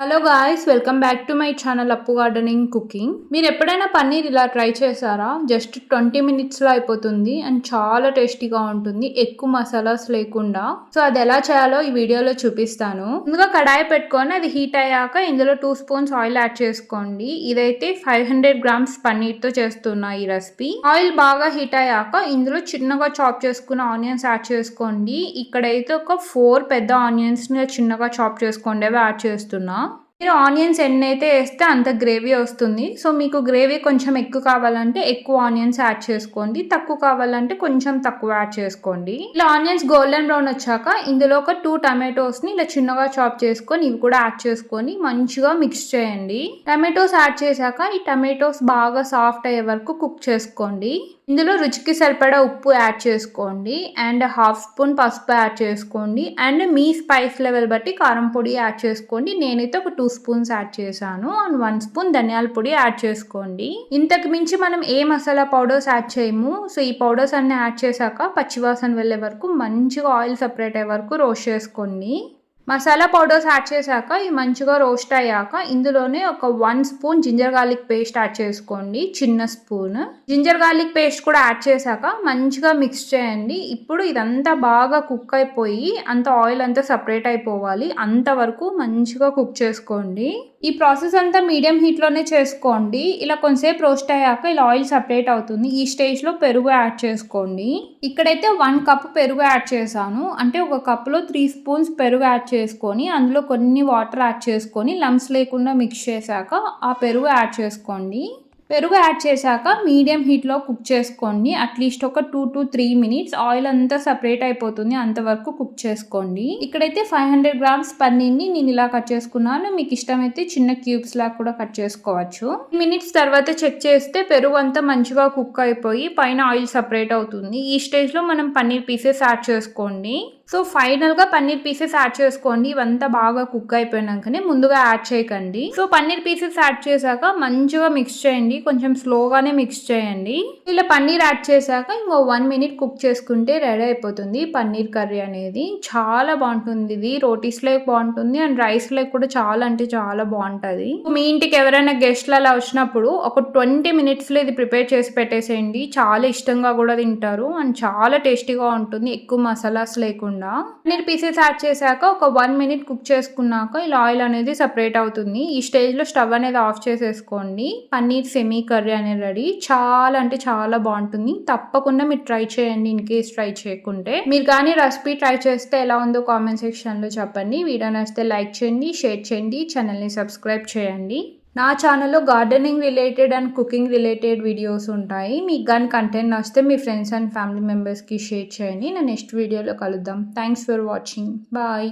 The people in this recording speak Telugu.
Hello guys welcome back to my channel Appu gardening cooking మీరు ఎప్పుడైనా పన్నీర్ ఇలా ట్రై చేశారా? జస్ట్ ట్వంటీ మినిట్స్లో అయిపోతుంది అండ్ చాలా టేస్టీగా ఉంటుంది. ఎక్కువ మసాలాస్ లేకుండా. సో అది ఎలా చేయాలో ఈ వీడియోలో చూపిస్తాను. ముందుగా కడాయి పెట్టుకొని అది హీట్ అయ్యాక ఇందులో టూ స్పూన్స్ ఆయిల్ యాడ్ చేసుకోండి. ఇదైతే ఫైవ్ హండ్రెడ్ గ్రామ్స్ పన్నీర్తో చేస్తున్నా ఈ రెసిపీ ఆయిల్ బాగా హీట్ అయ్యాక ఇందులో చిన్నగా చాప్ చేసుకున్న ఆనియన్స్ యాడ్ చేసుకోండి. ఇక్కడైతే ఒక ఫోర్ పెద్ద ఆనియన్స్ని చిన్నగా చాప్ చేసుకోండి. అవి యాడ్ చేస్తున్నా. మీరు ఆనియన్స్ ఎన్ని అయితే వేస్తే అంత గ్రేవీ వస్తుంది. సో మీకు గ్రేవీ కొంచెం ఎక్కువ కావాలంటే ఎక్కువ ఆనియన్స్ యాడ్ చేసుకోండి. తక్కువ కావాలంటే కొంచెం తక్కువ యాడ్ చేసుకోండి. ఇలా ఆనియన్స్ గోల్డెన్ బ్రౌన్ వచ్చాక ఇందులో ఒక టూ టమాటోస్ని ఇలా చిన్నగా చాప్ చేసుకొని ఇవి కూడా యాడ్ చేసుకొని మంచిగా మిక్స్ చేయండి. టమాటోస్ యాడ్ చేశాక ఈ టమాటోస్ బాగా సాఫ్ట్ అయ్యే వరకు కుక్ చేసుకోండి. ఇందులో రుచికి సరిపడా ఉప్పు యాడ్ చేసుకోండి అండ్ హాఫ్ స్పూన్ పసుపు యాడ్ చేసుకోండి అండ్ మీ స్పైస్ లెవెల్ బట్టి కారం పొడి యాడ్ చేసుకోండి. నేనైతే ఒక టూ స్పూన్స్ యాడ్ చేశాను. అండ్ వన్ స్పూన్ ధనియాల పొడి యాడ్ చేసుకోండి. ఇంతకు మించి మనం ఏ మసాలా పౌడర్స్ యాడ్ చేయము. సో ఈ పౌడర్స్ అన్ని యాడ్ చేశాక పచ్చివాసన వెళ్ళే వరకు మంచిగా ఆయిల్ సపరేట్ అయ్యే వరకు రోస్ట్ చేసుకోండి. మసాలా పౌడర్స్ యాడ్ చేశాక ఇవి మంచిగా రోస్ట్ అయ్యాక ఇందులోనే ఒక one spoon ginger garlic paste add చేసుకోండి చిన్న స్పూన్. జింజర్ గార్లిక్ పేస్ట్ కూడా యాడ్ చేశాక మంచిగా మిక్స్ చేయండి. ఇప్పుడు ఇదంతా బాగా కుక్ అయిపోయి అంత ఆయిల్ అంతా సపరేట్ అయిపోవాలి. అంతవరకు మంచిగా కుక్ చేసుకోండి. ఈ ప్రాసెస్ అంతా మీడియం హీట్లోనే చేసుకోండి. ఇలా కొంతసేపు రోస్ట్ అయ్యాక ఇలా ఆయిల్ సపరేట్ అవుతుంది. ఈ స్టేజ్లో పెరుగు యాడ్ చేసుకోండి. ఇక్కడైతే వన్ కప్ పెరుగు యాడ్ చేశాను. అంటే ఒక కప్లో త్రీ స్పూన్స్ పెరుగు యాడ్ చేసుకొని అందులో కొన్ని వాటర్ యాడ్ చేసుకొని లమ్స్ లేకుండా మిక్స్ చేశాక ఆ పెరుగు యాడ్ చేసుకోండి. పెరుగు యాడ్ చేశాక మీడియం హీట్లో కుక్ చేసుకోండి. అట్లీస్ట్ ఒక two to three minutes oil అంతా సపరేట్ అయిపోతుంది. అంతవరకు కుక్ చేసుకోండి. ఇక్కడైతే ఫైవ్ హండ్రెడ్ గ్రామ్స్ పన్నీర్ని నేను ఇలా కట్ చేసుకున్నాను. మీకు ఇష్టమైతే చిన్న క్యూబ్స్ లాగా కూడా కట్ చేసుకోవచ్చు. మినిట్స్ తర్వాత చెక్ చేస్తే పెరుగు అంతా మంచిగా కుక్ అయిపోయి పైన ఆయిల్ సపరేట్ అవుతుంది. ఈ స్టేజ్లో మనం పన్నీర్ పీసెస్ యాడ్ చేసుకోండి. సో ఫైనల్గా పన్నీర్ పీసెస్ యాడ్ చేసుకోండి. ఇవంతా బాగా కుక్ అయిపోయినాకనే ముందుగా యాడ్ చేయకండి. సో పన్నీర్ పీసెస్ యాడ్ చేశాక మంచిగా మిక్స్ చేయండి. కొంచెం స్లోగానే మిక్స్ చేయండి. ఇలా పన్నీర్ యాడ్ చేశాక ఇంకో వన్ మినిట్ కుక్ చేసుకుంటే రెడీ అయిపోతుంది పన్నీర్ కర్రీ అనేది. చాలా బాగుంటుంది. ఇది రోటీస్ లేక్ బాగుంటుంది అండ్ రైస్ లేక్ కూడా చాలా అంటే చాలా బాగుంటుంది. మీ ఇంటికి ఎవరైనా గెస్ట్లు అలా వచ్చినప్పుడు ఒక ట్వంటీ మినిట్స్లో ఇది ప్రిపేర్ చేసి పెట్టేసేయండి. చాలా ఇష్టంగా కూడా తింటారు అండ్ చాలా టేస్టీగా ఉంటుంది. ఎక్కువ మసాలాస్ లేకుండా. పన్నీర్ పీసెస్ యాడ్ చేశాక ఒక వన్ మినిట్ కుక్ చేసుకున్నాక ఇలా ఆయిల్ అనేది సపరేట్ అవుతుంది. ఈ స్టేజ్లో స్టవ్ అనేది ఆఫ్ చేసేసుకోండి. పన్నీర్ సెమీ కర్రీ అనేది రెడీ. చాలా అంటే చాలా బాగుంటుంది. తప్పకుండా మీరు ట్రై చేయండి ఇన్ కేస్ ట్రై చేయకుంటే. మీరు కానీ రెసిపీ ట్రై చేస్తే ఎలా ఉందో కామెంట్ సెక్షన్లో చెప్పండి. వీడియో నచ్చితే లైక్ చేయండి షేర్ చేయండి ఛానల్ని సబ్స్క్రైబ్ చేయండి. నా ఛానల్లో gardening related and cooking related videos ఉంటాయి. మీకు కానీ కంటెంట్ నచ్చితే మీ ఫ్రెండ్స్ అండ్ ఫ్యామిలీ మెంబర్స్కి షేర్ చేయండి. నేను నెక్స్ట్ వీడియోలో కలుద్దాం. Thanks for watching bye